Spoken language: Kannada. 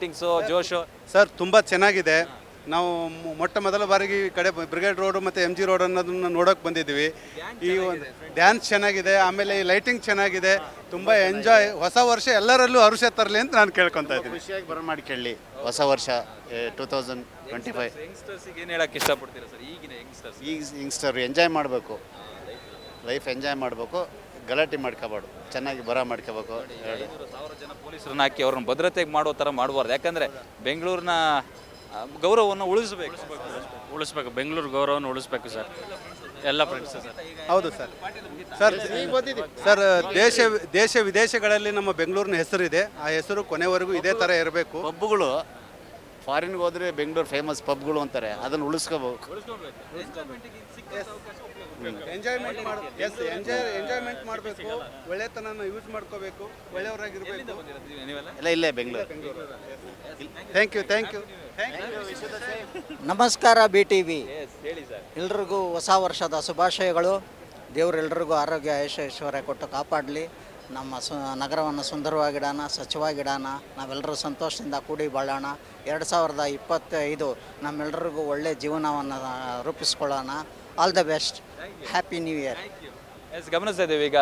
ಲೈಟಿಂಗ್ಸು ಜೋಶು. ಸರ್ ತುಂಬ ಚೆನ್ನಾಗಿದೆ. ನಾವು ಮೊಟ್ಟ ಮೊದಲ ಬಾರಿಗೆ ಈ ಕಡೆ ಬ್ರಿಗೇಡ್ ರೋಡ್ ಮತ್ತು ಎಂ ಜಿ ರೋಡ್ ಅನ್ನೋದನ್ನ ನೋಡೋಕೆ ಬಂದಿದ್ದೀವಿ. ಈ ಒಂದು ಡ್ಯಾನ್ಸ್ ಚೆನ್ನಾಗಿದೆ ಆಮೇಲೆ ಈ ಲೈಟಿಂಗ್ ಚೆನ್ನಾಗಿದೆ. ತುಂಬ ಎಂಜಾಯ್ ಹೊಸ ವರ್ಷ ಎಲ್ಲರಲ್ಲೂ ಹರುಷ ತರಲಿ ಅಂತ ನಾನು ಕೇಳ್ಕೊತಾ ಇದ್ದೀನಿ. ಖುಷಿಯಾಗಿ ಕೇಳಿ. ಹೊಸ ವರ್ಷ ಟೂ ತೌಸಂಡ್ ಟ್ವೆಂಟಿ ಫೈವ್ ಯಂಗ್ಸ್ಟರ್ಸಿಗೆ ಏನು ಹೇಳಕ್ಕೆ ಇಷ್ಟಪಡ್ತೀರಾ ಸರ್? ಈಗಿನ ಯಂಗ್ಸ್ಟರ್ಸ್ ಈಗ ಯಂಗ್ಸ್ಟರ್ ಎಂಜಾಯ್ ಮಾಡಬೇಕು. ಲೈಫ್ ಎಂಜಾಯ್ ಮಾಡಬೇಕು. ಗಲಾಟೆ ಮಾಡ್ಕೋಬಾರ್ದು. ಚೆನ್ನಾಗಿ ಬರ ಮಾಡ್ಕೋಬೇಕು. ಸಾವಿರ ಜನ ಪೊಲೀಸರನ್ನ ಹಾಕಿ ಅವ್ರನ್ನ ಭದ್ರತೆಗೆ ಮಾಡೋ ಥರ ಮಾಡಬಾರ್ದು. ಯಾಕಂದರೆ ಬೆಂಗಳೂರಿನ ಗೌರವವನ್ನು ಉಳಿಸಬೇಕು. ಉಳಿಸ್ಬೇಕು. ಬೆಂಗಳೂರು ಗೌರವವನ್ನು ಉಳಿಸ್ಬೇಕು ಸರ್. ಎಲ್ಲ ಫ್ರೆಂಡ್ಸ್ ಸರ್. ಹೌದು ಸರ್. ಸರ್ ಸರ್ ದೇಶ ದೇಶ ವಿದೇಶಗಳಲ್ಲಿ ನಮ್ಮ ಬೆಂಗಳೂರಿನ ಹೆಸರಿದೆ. ಆ ಹೆಸರು ಕೊನೆವರೆಗೂ ಇದೇ ಥರ ಇರಬೇಕು. ಪಬ್ಗಳು ಫಾರಿನ್ಗೆ ಹೋದರೆ ಬೆಂಗಳೂರು ಫೇಮಸ್ ಪಬ್ಗಳು ಅಂತಾರೆ ಅದನ್ನು ಉಳಿಸ್ಕೋಬೇಕು. ಎಂಜಾಯ್ಮೆಂಟ್ ಮಾಡ ಎಸ್ ಎಂಜಾಯ್ ಎಂಜಾಯ್ಮೆಂಟ್ ಮಾಡಬೇಕು ಒಳ್ಳೆತನನ ಯೂಸ್ ಮಾಡ್ಕೋಬೇಕು ಒಳ್ಳೆಯವರಾಗಿರ್ಬೇಕು. ಇಲ್ಲ ಎಲ್ಲ ಇಲ್ಲೇ Bengaluru. Thank you thank you ನಮಸ್ಕಾರ ಬಿ ಟಿ ವಿ ಹೇಳಿ ಸರ್ ಎಲ್ರಿಗೂ ಹೊಸ ವರ್ಷದ ಶುಭಾಶಯಗಳು. ದೇವರೆಲ್ಲರಿಗೂ ಆರೋಗ್ಯ ಐಶ್ವ ಐಶ್ವರ್ಯ ಕೊಟ್ಟು ಕಾಪಾಡಲಿ. ನಮ್ಮ ಸು ನಗರವನ್ನು ಸುಂದರವಾಗಿಡೋಣ, ಸ್ವಚ್ಛವಾಗಿಡೋಣ, ನಾವೆಲ್ಲರೂ ಸಂತೋಷದಿಂದ ಕೂಡಿ ಬಾಳೋಣ. ಎರಡು ಸಾವಿರದ ಇಪ್ಪತ್ತೈದು ನಮ್ಮೆಲ್ಲರಿಗೂ ಒಳ್ಳೆಯ ಜೀವನವನ್ನು ರೂಪಿಸ್ಕೊಳ್ಳೋಣ. All the best happy new year yes ಗಮನಿಸ್ತಾ ಇದ್ದೀವಿ ಈಗ.